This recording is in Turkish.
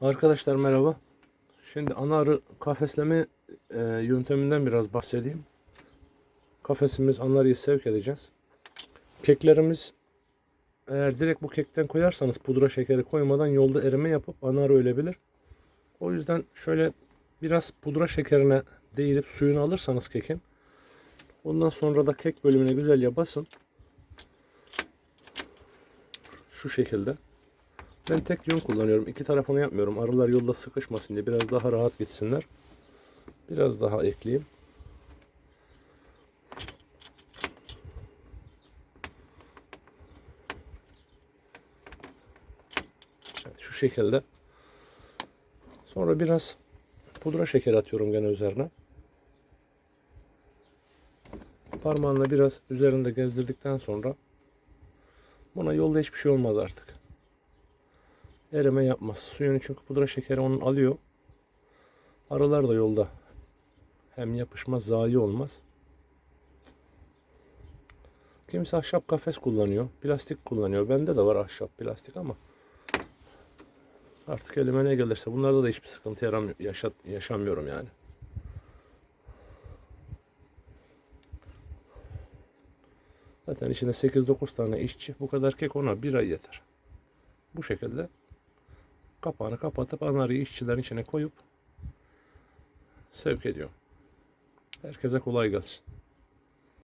Arkadaşlar merhaba. Şimdi ana arı kafesleme e, yönteminden biraz bahsedeyim. Kafesimiz ana arıyı sevk edeceğiz. Keklerimiz eğer direkt bu kekten koyarsanız pudra şekeri koymadan yolda erime yapıp ana arı ölebilir. O yüzden şöyle biraz pudra şekerine değirip suyunu alırsanız kekin. Ondan sonra da kek bölümüne güzelce basın. Şu şekilde. Ben tek yön kullanıyorum. İki tarafını yapmıyorum. Arılar yolda sıkışmasın diye biraz daha rahat gitsinler. Biraz daha ekleyeyim. Şu şekilde. Sonra biraz pudra şekeri atıyorum gene üzerine. Parmağınla biraz üzerinde gezdirdikten sonra buna yolda hiçbir şey olmaz artık erime yapmaz. Suyunu çünkü pudra şekeri onun alıyor. Arılar da yolda hem yapışmaz zayi olmaz. Kimisi ahşap kafes kullanıyor. Plastik kullanıyor. Bende de var ahşap plastik ama artık elime ne gelirse bunlarda da hiçbir sıkıntı yaram yaşat yaşamıyorum yani. Zaten içinde 8-9 tane işçi. Bu kadar kek ona bir ay yeter. Bu şekilde kapağını kapatıp anarıyı işçilerin içine koyup sevk ediyor. Herkese kolay gelsin.